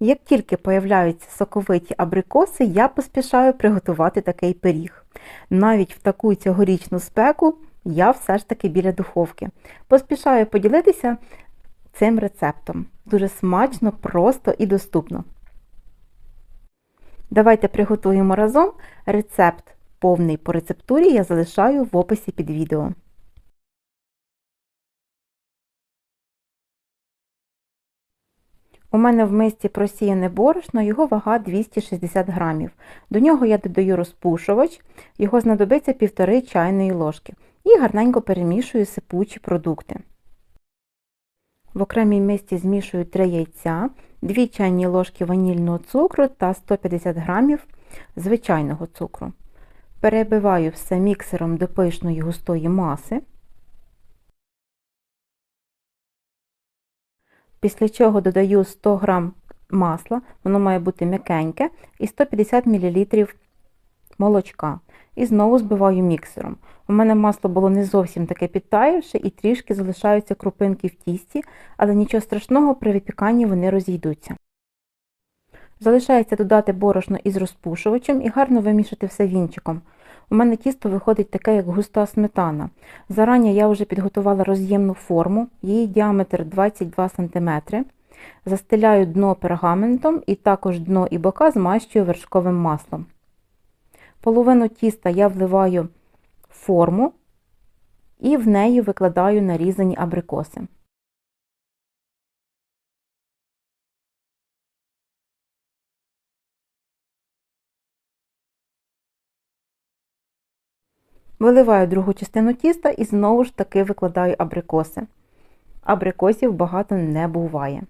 Як тільки появляються соковиті абрикоси, я поспішаю приготувати такий пиріг. Навіть в таку цьогорічну спеку я все ж таки біля духовки. Поспішаю поділитися цим рецептом. Дуже смачно, просто і доступно. Давайте приготуємо разом рецепт повний по рецептурі я залишаю в описі під відео. У мене в мисці просіяне борошно, його вага 260 грамів. До нього я додаю розпушувач, його знадобиться 1,5 чайної ложки і гарненько перемішую сипучі продукти. В окремій мисці змішую 3 яйця, 2 чайні ложки ванільного цукру та 150 грамів звичайного цукру. Перебиваю все міксером до пишної густої маси. Після чого додаю 100 г масла, воно має бути м'якеньке, і 150 мл молочка. І знову збиваю міксером. У мене масло було не зовсім таке підтаявше і трішки залишаються крупинки в тісті, але нічого страшного, при випіканні вони розійдуться. Залишається додати борошно із розпушувачем і гарно вимішати все вінчиком. У мене тісто виходить таке, як густа сметана. Зарані я вже підготувала роз'ємну форму, її діаметр 22 см. Застеляю дно пергаментом і також дно і бока змащую вершковим маслом. Половину тіста я вливаю в форму і в неї викладаю нарізані абрикоси. Виливаю другу частину тіста і знову ж таки викладаю абрикоси. Абрикосів багато не буває.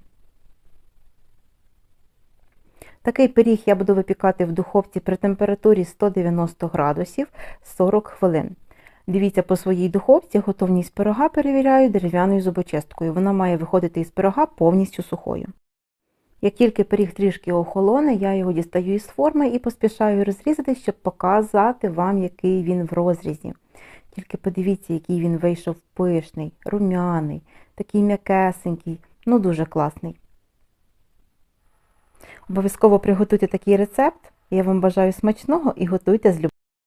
Такий пиріг я буду випікати в духовці при температурі 190 градусів 40 хвилин. Дивіться по своїй духовці, готовність пирога перевіряю дерев'яною зубочисткою. Вона має виходити із пирога повністю сухою. Як тільки пиріг трішки охолоне, я його дістаю із форми і поспішаю розрізати, щоб показати вам, який він в розрізі. Тільки подивіться, який він вийшов пишний, рум'яний, такий м'якесенький, ну дуже класний. Обов'язково приготуйте такий рецепт. Я вам бажаю смачного і готуйте з любов'ю.